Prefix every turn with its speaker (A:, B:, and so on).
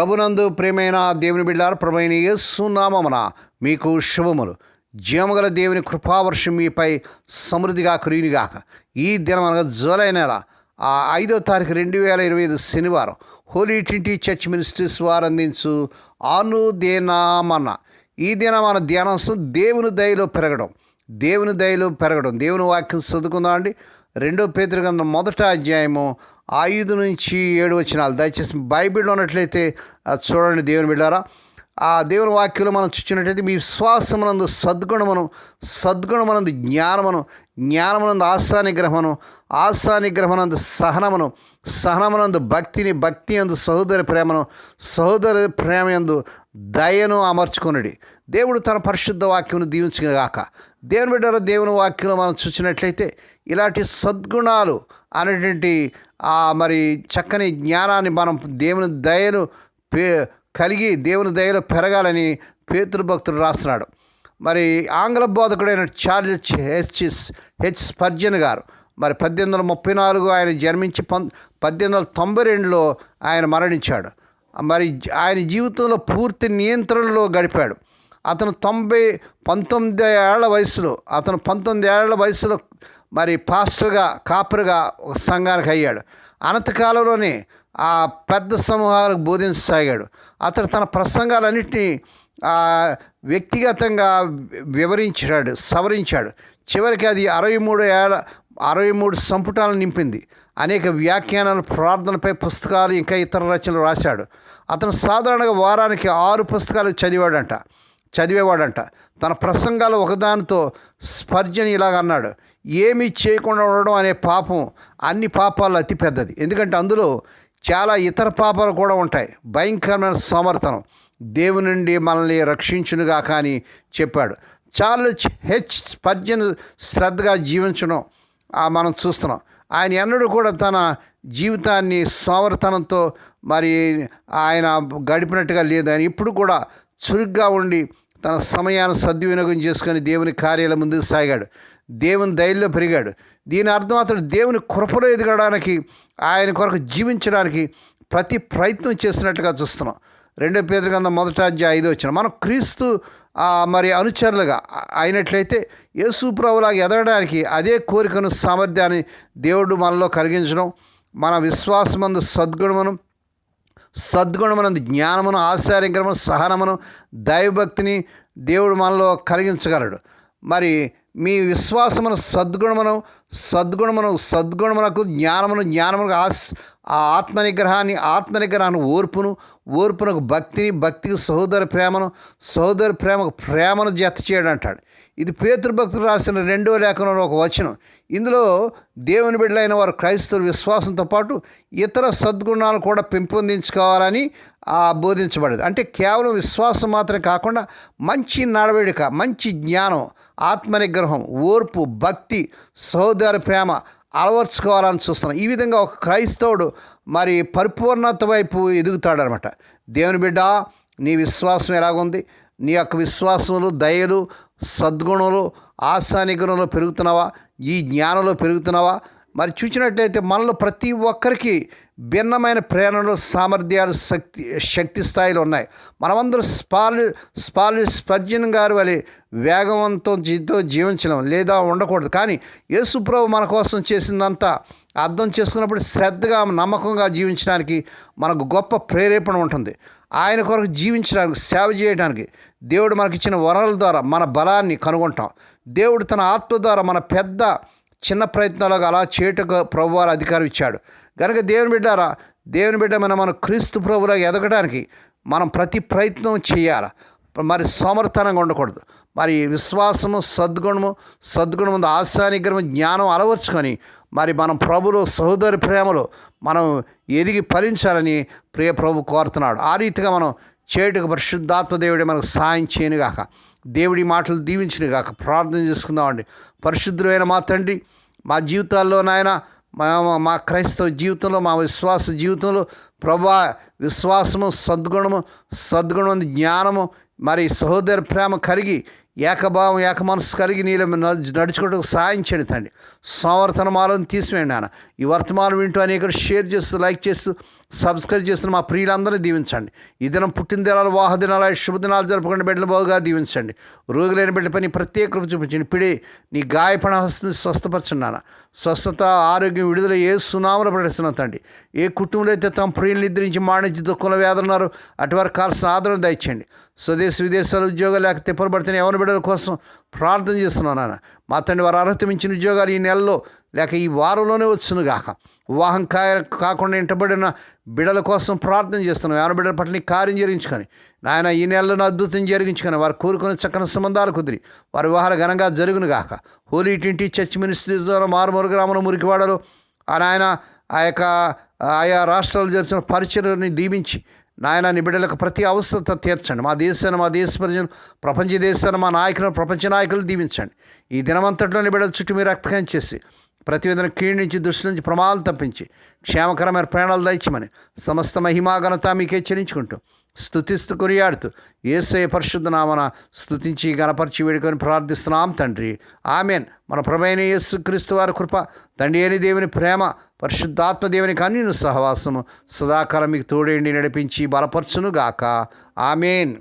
A: ప్రభునందు ప్రేమైన దేవుని బిడ్డారు ప్రభుని యేసునామమున మీకు శుభములు. జీవగల దేవుని కృపావర్షం మీపై సమృద్ధిగా కురియునిగాక ఈ దినం అనగా జూలై నెల ఆ ఐదో తారీఖు రెండు వేల ఇరవై ఐదు శనివారం హోలీ ట్వంటీ చర్చ్ మినిస్ట్రీస్ వారు అందించు ఆనుదేనామన్న ఈ దినం మన ధ్యానాంశం దేవుని దయలో పెరగడం దేవుని దయలో పెరగడం. దేవుని వాక్యం చదువుకుందాం అండి రెండో పేదరికంద మొదట అధ్యాయము ఐదు నుంచి ఏడు వచ్చినాలు దయచేసి బైబిల్లో ఉన్నట్లయితే చూడండి దేవుని బిడ్డారా. ఆ దేవుని వాక్యంలో మనం చూసినట్లయితే మీ విశ్వాసమునందు సద్గుణమును సద్గుణమునందు జ్ఞానమును జ్ఞానమునందు ఆశానిగ్రహమును ఆశానిగ్రహమునందు సహనమును సహనమునందు భక్తిని భక్తి అందు సహోదరి ప్రేమను సహోదరి ప్రేమ ఎందు దయను అమర్చుకునడి. దేవుడు తన పరిశుద్ధ వాక్యమును దీవించగాక దేవుని బిడ్డల దేవుని వాక్యంలో మనం చూసినట్లయితే ఇలాంటి సద్గుణాలు అనేటువంటి మరి చక్కని జ్ఞానాన్ని మనం దేవుని దయను పే కలిగి దేవుని దయలో పెరగాలని పేతృభక్తుడు రాస్తున్నాడు. మరి ఆంగ్ల బోధకుడైన Charles H S H Spurgeon గారు మరి పద్దెనిమిది వందల ముప్పై నాలుగు ఆయన జన్మించి పం పద్దెనిమిది వందల తొంభై రెండులో ఆయన మరణించాడు. మరి ఆయన జీవితంలో పూర్తి నియంత్రణలో గడిపాడు. అతను తొంభై పంతొమ్మిది ఏళ్ళ వయసులో అతను పంతొమ్మిది ఏళ్ళ వయసులో మరి పాస్టర్గా కాపర్గా ఒక సంఘానికి అయ్యాడు. అనంతకాలంలోనే ఆ పెద్ద సమూహాలకు బోధించసాగాడు. అతడు తన ప్రసంగాలన్నింటినీ వ్యక్తిగతంగా వివరించాడు సవరించాడు. చివరికి అది అరవై మూడు ఏళ్ళ అరవై మూడు సంపుటాలను నింపింది. అనేక వ్యాఖ్యానాలు ప్రార్థనపై పుస్తకాలు ఇంకా ఇతర రచనలు రాశాడు. అతను సాధారణంగా వారానికి ఆరు పుస్తకాలు చదివాడంట చదివేవాడంట. తన ప్రసంగాలు ఒకదానితో స్పర్జని ఇలాగ అన్నాడు ఏమీ చేయకుండా ఉండడం అనే పాపం అన్ని పాపాలు అతి పెద్దది. ఎందుకంటే అందులో చాలా ఇతర పాపాలు కూడా ఉంటాయి. భయంకరమైన సమర్థనం. దేవుని నుండి మనల్ని రక్షించునుగా కానీ చెప్పాడు. చార్లెస్ హెచ్ స్పర్జన్ శ్రద్ధగా జీవించడం మనం చూస్తున్నాం. ఆయన ఎన్నడూ కూడా తన జీవితాన్ని సోమరతనంతో మరి ఆయన గడిపినట్టుగా లేదు. ఆయన ఇప్పుడు కూడా చురుగ్గా ఉండి తన సమయాన్ని సద్వినియోగం చేసుకొని దేవుని కార్యాల ముందుకు సాగాడు. దేవుని దయల్లో పెరిగాడు. దీని అర్థం అతడు దేవుని కృపలో ఎదగడానికి ఆయన కొరకు జీవించడానికి ప్రతి ప్రయత్నం చేస్తున్నట్టుగా చూస్తున్నాం. రెండో పేదరికంద కింద మొదట అధ్యాయ ఐదో వచ్చిన మనం క్రీస్తు మరి అనుచరులుగా అయినట్లయితే యేసు ప్రభులాగా ఎదగడానికి అదే కోరికను సామర్థ్యాన్ని దేవుడు మనలో కలిగించడం మన విశ్వాసమందు సద్గుణమును సద్గుణమునందు జ్ఞానమును ఆశ్చర్యకరమును సహనమును దైవభక్తిని దేవుడు మనలో కలిగించగలడు. మరి మీ విశ్వాసమును సద్గుణమును సద్గుణమును సద్గుణమునకు జ్ఞానమును జ్ఞానమునకు ఆస్ ఆ ఆత్మనిగ్రహాన్ని ఆత్మనిగ్రహాన్ని ఓర్పును ఓర్పునకు భక్తిని భక్తికి సహోదర ప్రేమను సహోదర ప్రేమకు ప్రేమను జత చేయడం అంటాడు. ఇది పేతృభక్తులు రాసిన రెండో లేఖనంలో ఒక వచనం. ఇందులో దేవుని బిడ్డలైన వారు క్రైస్తవుల విశ్వాసంతో పాటు ఇతర సద్గుణాలు కూడా పెంపొందించుకోవాలని బోధించబడేది. అంటే కేవలం విశ్వాసం మాత్రమే కాకుండా మంచి నడవడిక మంచి జ్ఞానం ఆత్మనిగ్రహం ఓర్పు భక్తి సహోదర ప్రేమ అలవర్చుకోవాలని చూస్తున్నాం. ఈ విధంగా ఒక క్రైస్తవుడు మరి పరిపూర్ణత వైపు ఎదుగుతాడనమాట. దేవుని బిడ్డ నీ విశ్వాసం ఎలాగుంది? నీ యొక్క విశ్వాసములు దయలు సద్గుణంలో ఆశానిగుణంలో పెరుగుతున్నావా? ఈ జ్ఞానంలో పెరుగుతున్నావా? మరి చూసినట్లయితే మనలో ప్రతి ఒక్కరికి భిన్నమైన ప్రేరణలు సామర్థ్యాలు శక్తి శక్తి స్థాయిలు ఉన్నాయి. మనమందరూ స్పాలి స్పాలి స్పర్జన్ గారు వలె వేగవంతం జీవితం జీవించలేం లేదా ఉండకూడదు. కానీ యేసుప్రభు మన కోసం చేసిందంతా అర్థం చేసుకున్నప్పుడు శ్రద్ధగా నమ్మకంగా జీవించడానికి మనకు గొప్ప ప్రేరేపణ ఉంటుంది. ఆయన కొరకు జీవించడానికి సేవ చేయడానికి దేవుడు మనకిచ్చిన వరాల ద్వారా మన బలాన్ని కనుగొంటాం. దేవుడు తన ఆత్మ ద్వారా మన పెద్ద చిన్న ప్రయత్నాలకు అలా చేయటకు ప్రభువారు అధికారం ఇచ్చాడు. కనుక దేవుని బిడ్డారా దేవుని బిడ్డ మన మనం క్రీస్తు ప్రభులో ఎదగడానికి మనం ప్రతి ప్రయత్నం చేయాలి? మరి సమర్థనంగా ఉండకూడదు. మరి విశ్వాసము సద్గుణము సద్గుణము ఆశానిగ్రహం జ్ఞానం అలవర్చుకొని మరి మనం ప్రభులు సహోదరి ప్రేమలో మనం ఎదిగి ఫలించాలని ప్రియ ప్రభు కోరుతున్నాడు. ఆ రీతిగా మనం చేటుకు పరిశుద్ధాత్మ దేవుడి మనకు సాయం చేయనుగాక. దేవుడి మాటలు దీవించినగాక. ప్రార్థన చేసుకుందామండి. పరిశుద్ధులైన మా తండ్రి మా జీవితాల్లో నాయన మా మా క్రైస్తవ జీవితంలో మా విశ్వాస జీవితంలో ప్రభా విశ్వాసము సద్గుణము సద్గుణం జ్ఞానము మరి సహోదర ప్రేమ కలిగి ఏకభావం ఏక మనసు కలిగి నీళ్ళ నడుచుకోవడానికి సాయం చేయండి తండ్రి. సంవర్తనమాలను తీసివేయండి నాన్న. ఈ వర్తమానం వింటూ అనేక షేర్ చేస్తూ లైక్ చేస్తూ సబ్స్క్రైబ్ చేస్తున్న మా ప్రియులందరినీ దీవించండి. ఈ దినం పుట్టిన దినాలు శుభదినాలు దినాలు జరుపుకునే బిడ్డలు బాగుగా దీవించండి. రోగులైన బిడ్డ పని ప్రత్యేక కృప చూపించండి. పిడి నీ గాయపడ హస్తిని స్వస్థపరచున్నాను స్వస్థత ఆరోగ్యం విడుదల ఏ సునామలు ప్రకటిస్తున్నా తండ్రి. ఏ కుటుంబంలో అయితే తమ ప్రియులు నిద్రించి మాణించి దుఃఖంలో వేదన్నారు అటువారికి కాల్సిన ఆదరణ దయచేయండి. స్వదేశ విదేశాలు ఉద్యోగాలు లేక తిప్పబడుతున్న ఎవరి బిడ్డల కోసం ప్రార్థన చేస్తున్నాను నాన్న. మా తండ్రి వారు అర్హత మించిన ఉద్యోగాలు ఈ నెలలో లేక ఈ వారంలోనే వచ్చును గాక. వివాహం కాయ కాకుండా ఇంటబడిన బిడల కోసం ప్రార్థన చేస్తున్నాం. ఎవరి బిడ్డల పట్ల నీ కార్యం జరిగించుకొని. నాయన ఈ నెలలో అద్భుతం జరిగించుకొని వారు కోరుకున్న చక్కని సంబంధాలు కుదిరి. వారి వివాహాలు ఘనంగా జరుగును గాక. హోలీ ఇంటి చర్చ్ మినిస్ట్రీస్ ద్వారా మారుమూరు గ్రామంలో మురికివాడలు ఆ నాయన ఆ యొక్క ఆయా రాష్ట్రాలు జరిచిన పరిచయని దీవించి నాయన నీ బిడ్డలకు ప్రతి అవసరత తీర్చండి. మా దేశాన్ని మా దేశ ప్రజలు ప్రపంచ దేశాన్ని మా నాయకులను ప్రపంచ నాయకులు దీవించండి. ఈ దినమంతట్లో నీ బిడ్డల చుట్టూ మీరు రక్తకం చేసి ప్రతివేదన క్షీణించి నుంచి దృష్టి నుంచి ప్రమాదాలు తప్పించి క్షేమకరమైన ప్రాణాలు దయచమని సమస్త మహిమాఘనత మీకే చెల్లించుకుంటూ స్థుతిస్తూ కొరియాడుతూ ఏసే పరిశుద్ధ నామన స్థుతించి గణపరిచి వేడుకొని ప్రార్థిస్తున్నాం తండ్రి. ఆమెన్. మన ప్రమైన యేసు క్రీస్తు వారి కృప తండ్రి అని దేవుని ప్రేమ పరిశుద్ధాత్మ దేవుని కన్యను సహవాసము సదాకాలం మీకు తోడేండి నడిపించి బలపరచును గాక ఆమెన్.